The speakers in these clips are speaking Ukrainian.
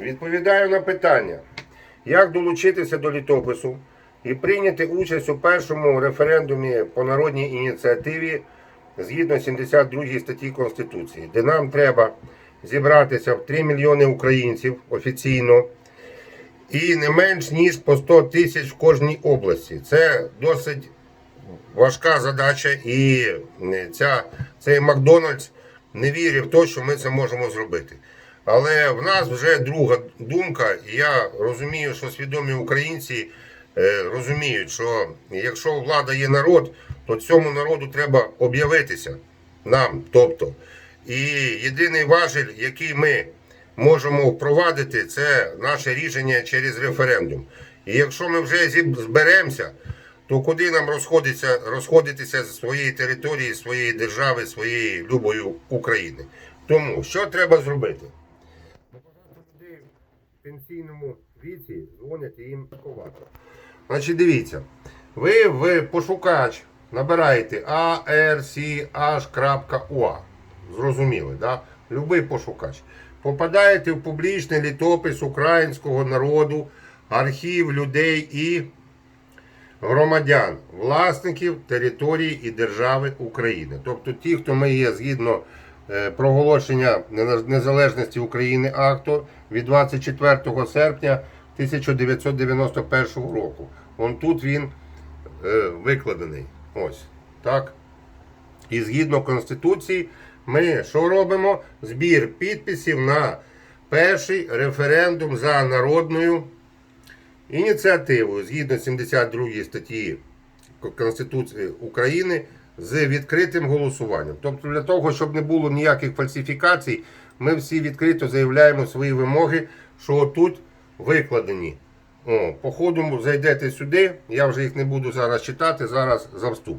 Відповідаю на питання, як долучитися до літопису і прийняти участь у першому референдумі по народній ініціативі згідно 72 статті Конституції, де нам треба зібратися в 3 мільйони українців офіційно і не менш ніж по 100 тисяч в кожній області. Це досить важка задача, і е, ця, цей Макдональдс не вірить в те, що ми це можемо зробити. Але в нас вже друга думка, і я розумію, що свідомі українці е, розуміють, що якщо влада є народ, то цьому народу треба об'явитися нам. Тобто, і єдиний важель, який ми можемо впровадити, це наше рішення через референдум. І якщо ми вже зберемося, то куди нам розходитися, розходитися з своєї території, своєї держави, своєї любої України? Тому що треба зробити? Пенсійному віці дзвонять їм ховати. Значить, дивіться, ви в пошукач набираєте arch.ua. Зрозуміли, да? Любий пошукач. Попадаєте в публічний літопис українського народу, архів людей і громадян, власників території і держави України. Тобто ті, хто ми є згідно е, проголошення незалежності України акту від 24 серпня 1991 року. Он тут він е, викладений. Ось так. І згідно Конституції, ми що робимо? Збір підписів на перший референдум за народною ініціативою згідно 72 статті Конституції України з відкритим голосуванням. Тобто, для того, щоб не було ніяких фальсифікацій, ми всі відкрито заявляємо свої вимоги, що тут викладені. О, по ходу зайдете сюди, я вже їх не буду зараз читати, зараз за вступ.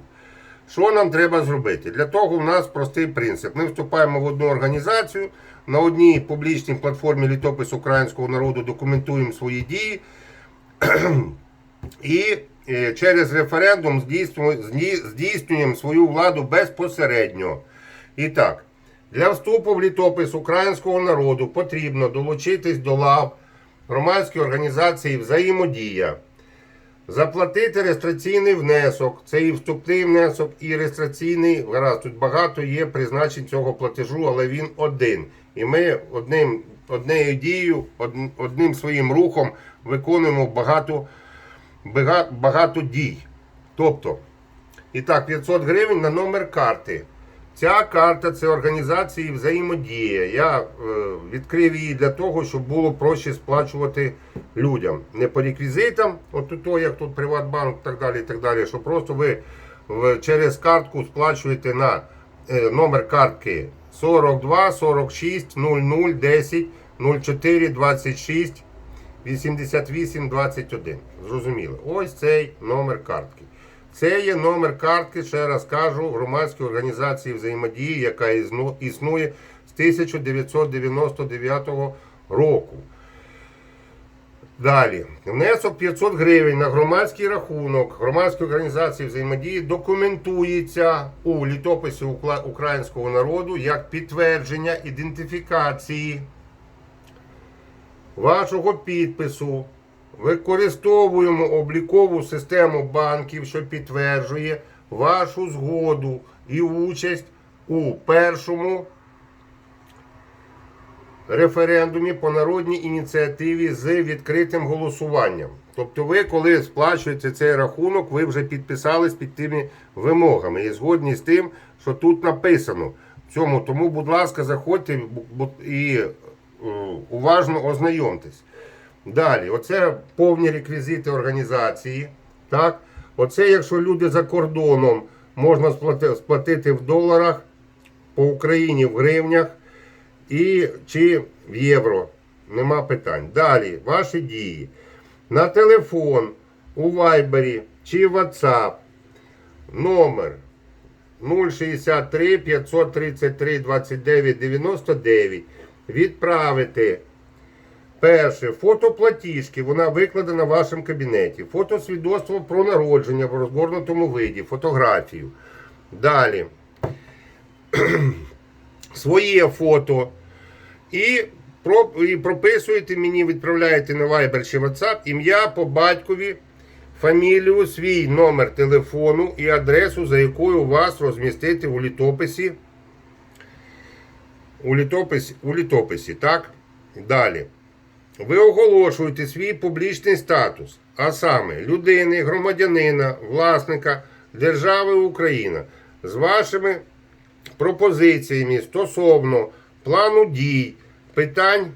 Що нам треба зробити? Для того в нас простий принцип. Ми вступаємо в одну організацію, на одній публічній платформі літопис українського народу документуємо свої дії. І е, через референдум здійснюємо свою владу безпосередньо. І так, для вступу в літопис українського народу потрібно долучитись до лав громадської організації Взаємодія, заплатити реєстраційний внесок, це і вступний внесок, і реєстраційний. Гаразд, тут багато є призначень цього платежу, але він один. І ми одним, однією дією, одним своїм рухом виконуємо багато, багато дій. Тобто, і так, 500 гривень на номер карти. Ця карта це організації взаємодія. Я е, відкрив її для того, щоб було проще сплачувати людям. Не по реквізитам, от то, як тут Приватбанк і так далі, і так далі, що просто ви в- через картку сплачуєте на е, номер картки 42 46 00 10 04 26 88 21. Зрозуміло. Ось цей номер картки. Це є номер картки, ще раз кажу, громадської організації взаємодії, яка існує з 1999 року. Далі. Внесок 500 гривень на громадський рахунок громадської організації взаємодії документується у літописі українського народу як підтвердження ідентифікації вашого підпису. Використовуємо облікову систему банків, що підтверджує вашу згоду і участь у першому референдумі по народній ініціативі з відкритим голосуванням. Тобто, ви, коли сплачуєте цей рахунок, ви вже підписались під тими вимогами і згодні з тим, що тут написано в цьому. Тому, будь ласка, заходьте і е, уважно ознайомтесь. Далі, оце повні реквізити організації. Так? Оце, якщо люди за кордоном можна сплати- сплатити в доларах, по Україні в гривнях і чи в євро. Нема питань. Далі, ваші дії. На телефон, у Вайбері чи WhatsApp номер 063 533 29 99 відправити Перше, фото платіжки, вона викладена в вашому кабінеті. Фото свідоцтво про народження в розгорнутому виді, фотографію. Далі. Своє фото. І і прописуєте мені, відправляєте на Viber чи WhatsApp ім'я по батькові, фамілію, свій номер телефону і адресу, за якою вас розмістити у літописі. У літописі, у літописі, так? Далі. Ви оголошуєте свій публічний статус, а саме людини, громадянина, власника держави Україна з вашими пропозиціями стосовно плану дій, питань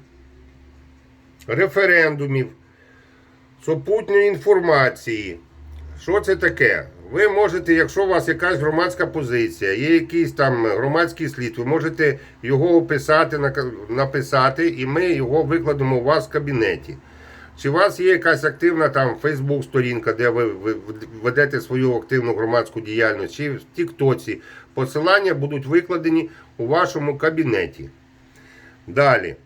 референдумів, супутньої інформації. Що це таке? Ви можете, якщо у вас якась громадська позиція, є якийсь там громадський слід, ви можете його описати, написати, і ми його викладемо у вас в кабінеті. Чи у вас є якась активна там Фейсбук сторінка, де ви ведете свою активну громадську діяльність, чи в Тіктоці. Посилання будуть викладені у вашому кабінеті. Далі.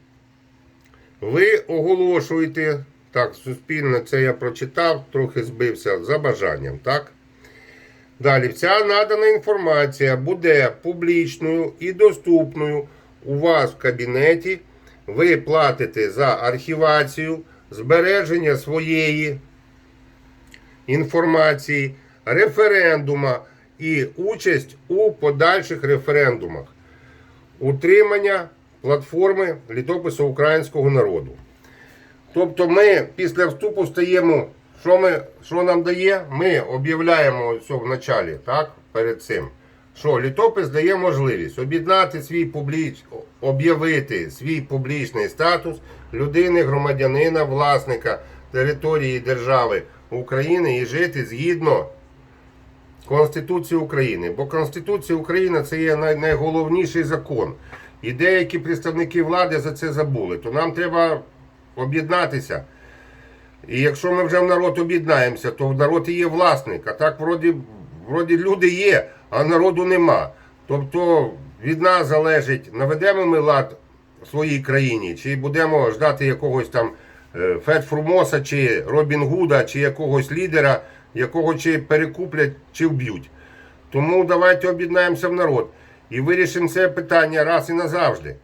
Ви оголошуєте, так, суспільно це я прочитав, трохи збився за бажанням, так? Далі, вся надана інформація буде публічною і доступною у вас в кабінеті. Ви платите за архівацію, збереження своєї інформації, референдума і участь у подальших референдумах, утримання платформи літопису українського народу. Тобто ми після вступу стаємо, що, ми, що нам дає? Ми об'являємо все в началі, так, перед цим, що літопис дає можливість об'єднати свій публіч, об'явити свій публічний статус людини, громадянина, власника території держави України і жити згідно Конституції України. Бо Конституція України це є най- найголовніший закон. І деякі представники влади за це забули. То нам треба об'єднатися. І якщо ми вже в народ об'єднаємося, то в народ і є власник. А так вроді, вроді люди є, а народу нема. Тобто від нас залежить, наведемо ми лад в своїй країні, чи будемо ждати якогось там е, Фет Фрумоса, чи Робін Гуда, чи якогось лідера, якого чи перекуплять, чи вб'ють. Тому давайте об'єднаємося в народ і вирішимо це питання раз і назавжди.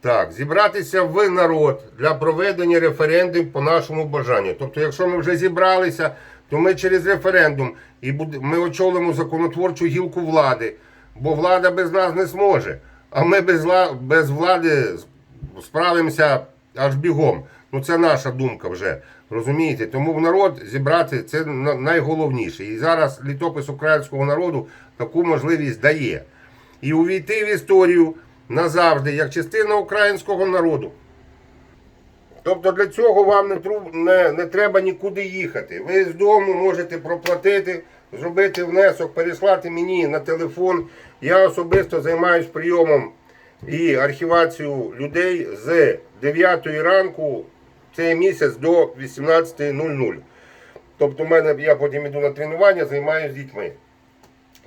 Так, зібратися в народ для проведення референдумів по нашому бажанню. Тобто, якщо ми вже зібралися, то ми через референдум і ми очолимо законотворчу гілку влади, бо влада без нас не зможе. А ми без, без влади справимося аж бігом. Ну це наша думка вже. Розумієте? Тому в народ зібрати це найголовніше. І зараз літопис українського народу таку можливість дає. І увійти в історію назавжди як частина українського народу. Тобто для цього вам не, не, не треба нікуди їхати. Ви з дому можете проплатити, зробити внесок, переслати мені на телефон. Я особисто займаюся прийомом і архівацією людей з 9 ранку цей місяць до 18.00. Тобто, в мене я потім йду на тренування, займаюся з дітьми.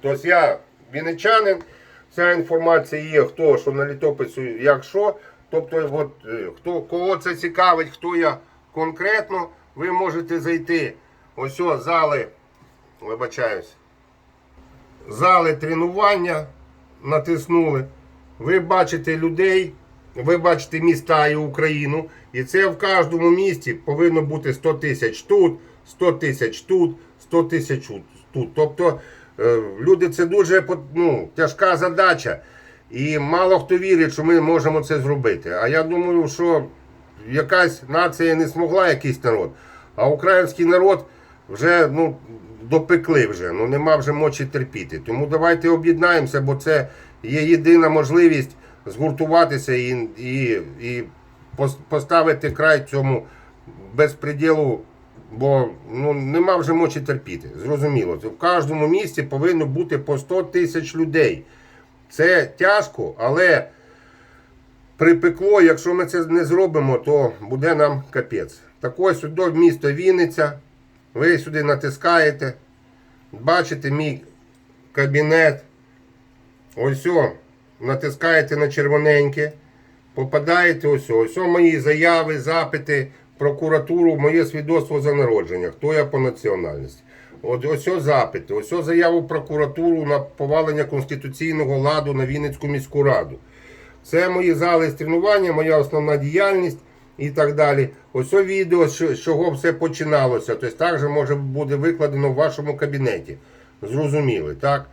Тобто я вінничанин, ця інформація є, хто що на літопису, як що. Тобто, от, е, хто, кого це цікавить, хто я конкретно, ви можете зайти. Ось о, зали, вибачаюсь, зали тренування натиснули. Ви бачите людей, ви бачите міста і Україну. І це в кожному місті повинно бути 100 тисяч тут, 100 тисяч тут, 100 тисяч тут. Тобто люди це дуже ну, тяжка задача. І мало хто вірить, що ми можемо це зробити. А я думаю, що якась нація не змогла, якийсь народ. А український народ вже ну, допекли вже, ну нема вже мочі терпіти. Тому давайте об'єднаємося, бо це є єдина можливість згуртуватися і, і, і поставити край цьому безпреділу, бо ну, нема вже мочі терпіти. Зрозуміло, в кожному місті повинно бути по 100 тисяч людей. Це тяжко, але припекло, якщо ми це не зробимо, то буде нам капець. Так ось сюди місто Вінниця. Ви сюди натискаєте. Бачите мій кабінет. Ось о, натискаєте на червоненьке. Попадаєте ось, ось мої заяви, запити, прокуратуру, моє свідоцтво за народження. Хто я по національності? От ось о запити, ось заяву прокуратуру на повалення конституційного ладу на Вінницьку міську раду. Це мої зали тренування, моя основна діяльність. і так далі. Ось відео, з чого все починалося. Тобто також може буде викладено в вашому кабінеті. Зрозуміли, так?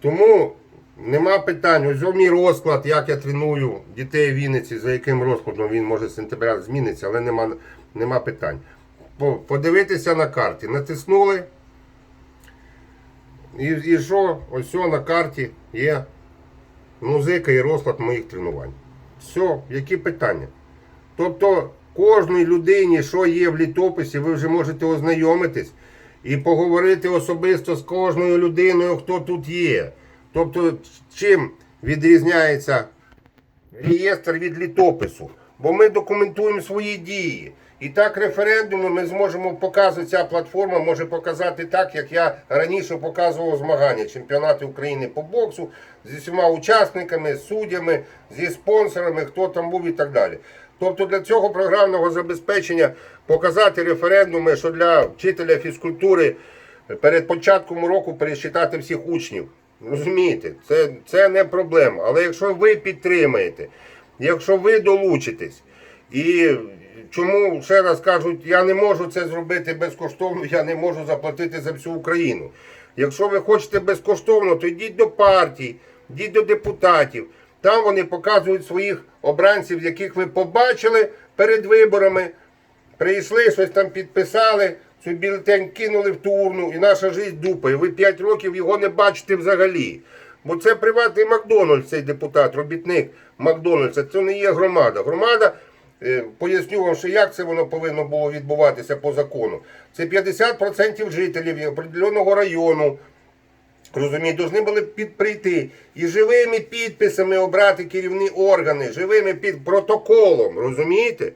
Тому нема питань. Ось мій розклад, як я треную дітей в Вінниці, за яким розкладом він може з сентября зміниться, але нема, нема питань. Подивитися на карті. Натиснули. І, і що? Ось на карті є музика і розклад моїх тренувань. Все, які питання? Тобто, кожній людині, що є в літописі, ви вже можете ознайомитись і поговорити особисто з кожною людиною, хто тут є. Тобто, чим відрізняється реєстр від літопису? Бо ми документуємо свої дії. І так референдуми ми зможемо показувати, ця платформа може показати так, як я раніше показував змагання, чемпіонати України по боксу зі всіма учасниками, суддями, зі спонсорами, хто там був і так далі. Тобто для цього програмного забезпечення показати референдуми, що для вчителя фізкультури перед початком року пересчитати всіх учнів. Розумієте, це, це не проблема. Але якщо ви підтримаєте, якщо ви долучитесь, і чому ще раз кажуть, я не можу це зробити безкоштовно, я не можу заплатити за всю Україну. Якщо ви хочете безкоштовно, то йдіть до партій, йдіть до депутатів. Там вони показують своїх обранців, яких ви побачили перед виборами. Прийшли, щось там підписали, цю бюлетень кинули в ту урну, і наша життя дупає. Ви 5 років його не бачите взагалі. Бо це приватний Макдональдс, цей депутат, робітник Макдональдса. Це не є громада. Громада, е, поясню вам, що як це воно повинно було відбуватися по закону. Це 50% жителів определеного району. Розумієте, повинні були під, прийти і живими підписами обрати керівні органи, живими під протоколом, розумієте?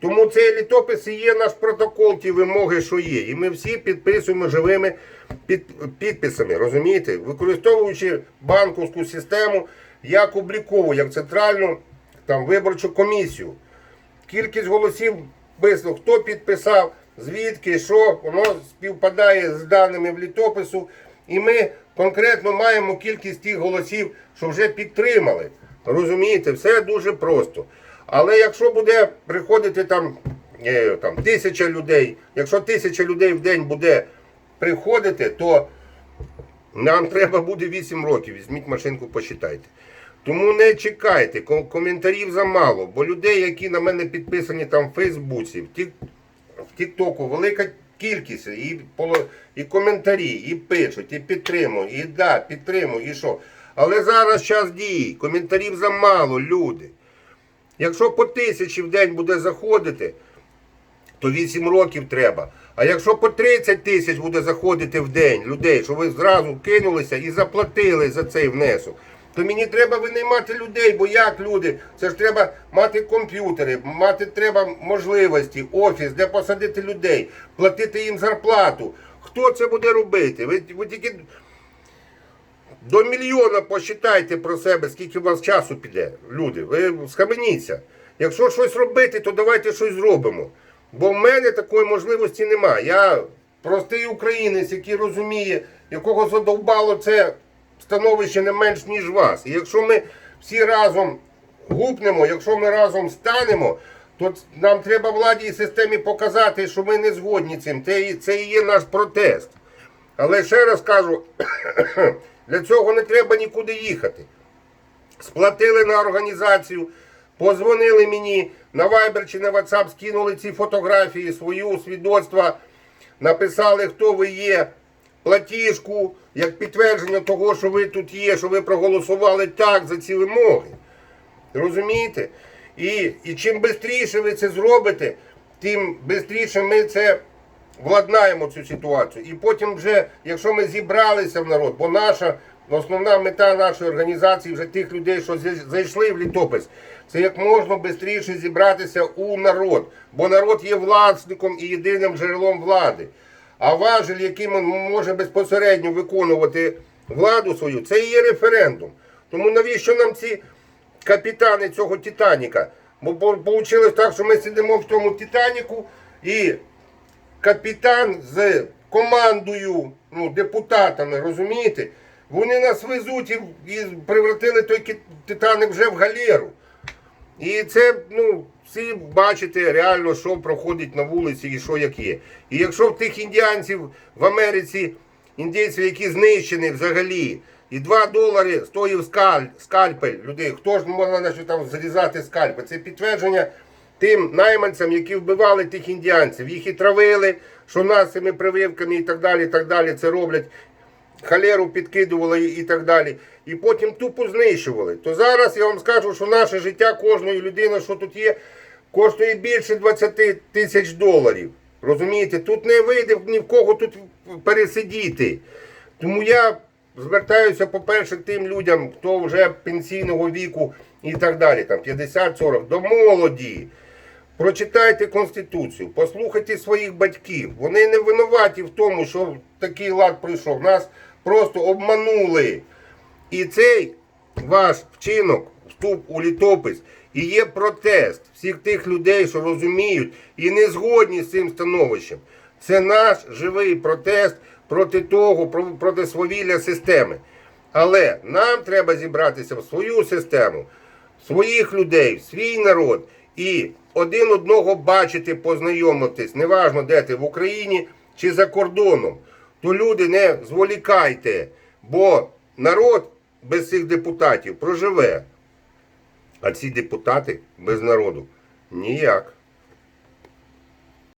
Тому цей літопис і є наш протокол, ті вимоги, що є. І ми всі підписуємо живими під, підписами, розумієте? Використовуючи банківську систему як облікову, як центральну там, виборчу комісію. Кількість голосів висновок, хто підписав, звідки, що, воно співпадає з даними в літопису. І ми конкретно маємо кількість тих голосів, що вже підтримали. Розумієте, все дуже просто. Але якщо буде приходити там, е, там тисяча людей, якщо тисяча людей в день буде приходити, то нам треба буде 8 років. Візьміть машинку, посчитайте. Тому не чекайте, коментарів замало, бо людей, які на мене підписані там в Фейсбуці, в Тіктоку велика кількість, і, і коментарі, і пишуть, і підтримують, і да, підтримують, і що. Але зараз час дії, коментарів замало, люди. Якщо по тисячі в день буде заходити, то 8 років треба. А якщо по 30 тисяч буде заходити в день людей, що ви зразу кинулися і заплатили за цей внесок, то мені треба винаймати людей, бо як люди? Це ж треба мати комп'ютери, мати треба можливості, офіс, де посадити людей, платити їм зарплату. Хто це буде робити? Ви, ви тільки до мільйона посчитайте про себе, скільки у вас часу піде, люди. Ви схаменіться. Якщо щось робити, то давайте щось зробимо. Бо в мене такої можливості немає. Я простий українець, який розуміє, якого задовбало це становище не менш, ніж вас. І якщо ми всі разом гупнемо, якщо ми разом станемо, то нам треба владі і системі показати, що ми не згодні цим. Це, це і є наш протест. Але ще раз кажу, для цього не треба нікуди їхати. Сплатили на організацію, позвонили мені на Viber чи на WhatsApp, скинули ці фотографії, свої свідоцтва, написали, хто ви є, платіжку, як підтвердження того, що ви тут є, що ви проголосували так за ці вимоги. Розумієте? І, і чим швидше ви це зробите, тим швидше ми це владнаємо цю ситуацію. І потім вже, якщо ми зібралися в народ, бо наша основна мета нашої організації, вже тих людей, що зайшли в літопис, це як можна швидше зібратися у народ. Бо народ є власником і єдиним джерелом влади. А важель, яким він може безпосередньо виконувати владу свою, це і є референдум. Тому навіщо нам ці капітани цього Титаніка? Бо вийшло так, що ми сидимо в тому Титаніку і капітан з командою, ну, депутатами, розумієте? Вони нас везуть і, і превратили той Титаник вже в галеру. І це, ну, всі бачите реально, що проходить на вулиці і що як є. І якщо в тих індіанців в Америці, індійців, які знищені взагалі, і 2 долари стоїв скаль, скальпель людей, хто ж можна наче там зрізати скальпель? Це підтвердження тим найманцям, які вбивали тих індіанців. Їх і травили, що нас цими прививками і так далі, і так далі це роблять халеру підкидували і так далі. І потім тупо знищували. То зараз я вам скажу, що наше життя кожної людини, що тут є, коштує більше 20 тисяч доларів. Розумієте, тут не вийде ні в кого тут пересидіти. Тому я звертаюся, по-перше, тим людям, хто вже пенсійного віку і так далі, там 50-40, до молоді. Прочитайте Конституцію, послухайте своїх батьків. Вони не винуваті в тому, що такий лад прийшов. Нас просто обманули. І цей ваш вчинок, вступ у літопис, і є протест всіх тих людей, що розуміють і не згодні з цим становищем. Це наш живий протест проти того, проти свавілля системи. Але нам треба зібратися в свою систему, своїх людей, свій народ і один одного бачити, познайомитись, неважно де ти в Україні чи за кордоном. То люди не зволікайте, бо народ без цих депутатів проживе. А ці депутати без народу ніяк.